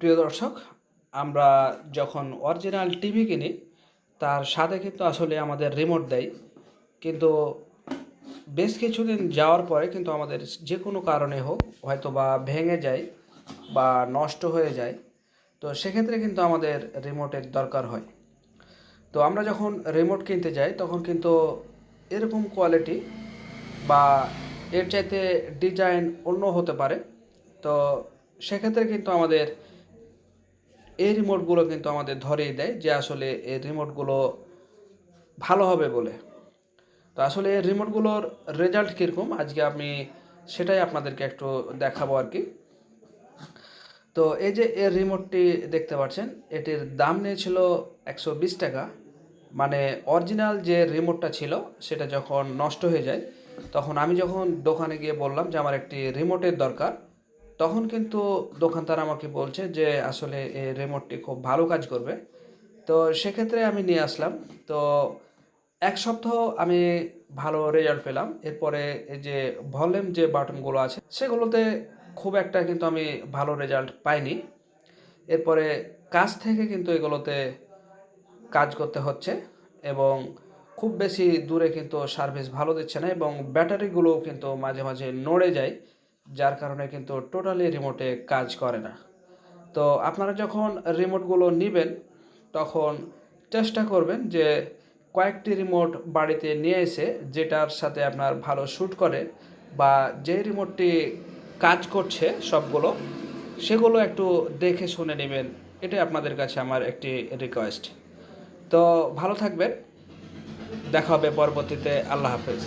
প্রিয় দর্শক, আমরা যখন অরিজিনাল টিভি কিনি, তার সাথে কিন্তু আসলে আমাদের রিমোট দেয়। কিন্তু বেশ কিছুদিন যাওয়ার পরে কিন্তু আমাদের যে কোনো কারণে হোক হয়তো বা ভেঙে যায় বা নষ্ট হয়ে যায়, তো সেক্ষেত্রে কিন্তু আমাদের রিমোটের দরকার হয়। তো আমরা যখন রিমোট কিনতে যাই, তখন কিন্তু এরকম কোয়ালিটি বা এর চাইতে ডিজাইন অন্য হতে পারে। তো সেক্ষেত্রে কিন্তু আমাদের এই রিমোটগুলো কিন্তু আমাদের ধরেই দেয় যে আসলে এই রিমোটগুলো ভালো হবে বলে। তো আসলে এই রিমোটগুলোর রেজাল্ট কীরকম? আজকে আমি সেটাই আপনাদেরকে একটু দেখাবো আর কি। তো এই যে এর রিমোটটি দেখতে পাচ্ছেন, এটির দাম নিয়েছিল একশো বিশ টাকা। মানে অরিজিনাল যে রিমোটটা ছিল, সেটা যখন নষ্ট হয়ে যায়, তখন আমি যখন দোকানে গিয়ে বললাম যে আমার একটি রিমোটের দরকার তখন কিন্তু দোকানদার আমাকে বলছে যে, আসলে এই রিমোটটি খুব ভালো কাজ করবে। তো সেক্ষেত্রে আমি নিয়ে আসলাম। তো এক সপ্তাহ আমি ভালো রেজাল্ট পেলাম। এরপরে এই যে ভলিউম যে বাটনগুলো আছে, সেগুলোতে খুব একটা কিন্তু আমি ভালো রেজাল্ট পাইনি। এরপরে কাজ থেকে কিন্তু এগুলোতে কাজ করতে হচ্ছে এবং খুব বেশি দূরে কিন্তু সার্ভিস ভালো দিচ্ছে না এবং ব্যাটারিগুলোও কিন্তু মাঝে মাঝে নড়ে যায়। যার কারণে কিন্তু টোটালি রিমোটে কাজ করে না। তো আপনারা যখন রিমোটগুলো নেবেন, তখন চেষ্টা করবেন যে কয়েকটি রিমোট বাড়িতে নিয়ে এসে যেটার সাথে আপনার ভালো শ্যুট করে বা যে রিমোটটি কাজ করছে সবগুলো, সেগুলো একটু দেখে শুনে নেবেন। এটাই আপনাদের কাছে আমার একটি রিকোয়েস্ট তো ভালো থাকবেন। দেখা হবে পরবর্তীতে। আল্লাহ হাফেজ।